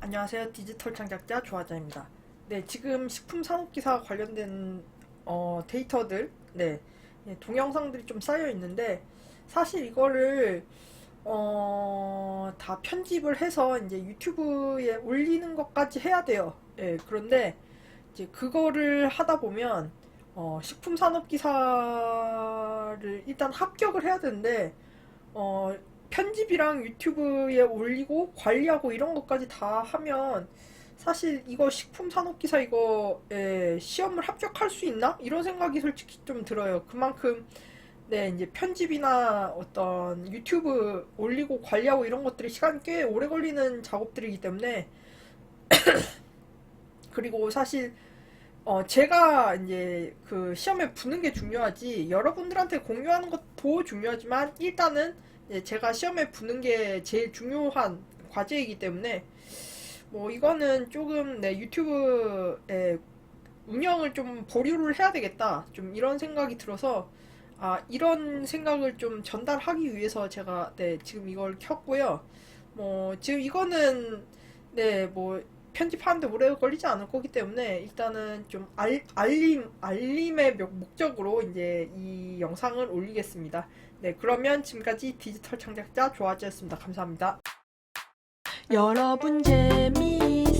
안녕하세요. 디지털 창작자 조아자입니다. 네, 지금 식품 산업 기사 관련된 어, 데이터들, 네, 예, 동영상들이 좀 쌓여 있는데 사실 이거를 어, 다 편집을 해서 이제 유튜브에 올리는 것까지 해야 돼요. 예, 그런데 이제 그거를 하다 보면 어, 식품 산업 기사를 일단 합격을 해야 되는데 어, 편집이랑 유튜브에 올리고 관리하고 이런 것까지 다 하면 사실 이거 식품 산업 기사 이거 에, 시험을 합격할 수 있나? 이런 생각이 솔직히 좀 들어요. 그만큼 네, 이제 편집이나 어떤 유튜브 올리고 관리하고 이런 것들이 시간이 꽤 오래 걸리는 작업들이기 때문에 그리고 사실 어, 제가 이제 그 시험에 붙는 게 중요하지 여러분들한테 공유하는 것도 중요하지만 일단은 예, 제가 시험에 붙는 게 제일 중요한 과제이기 때문에 뭐 이거는 조금 내 유튜브에 운영을 좀 보류를 해야 되겠다. 좀 이런 생각이 들어서 아 이런 생각을 좀 전달하기 위해서 제가 네 지금 이걸 켰고요. 뭐 지금 이거는 네뭐 편집하는데 오래 걸리지 않을 거기 때문에 일단은 좀 알, 알림 알림의 목- 목적으로 이제 이 영상을 올리겠습니다. 네, 그러면 지금까지 디지털 창작자 조아지였습니다. 감사합니다. 여러분 재미있으셨나요?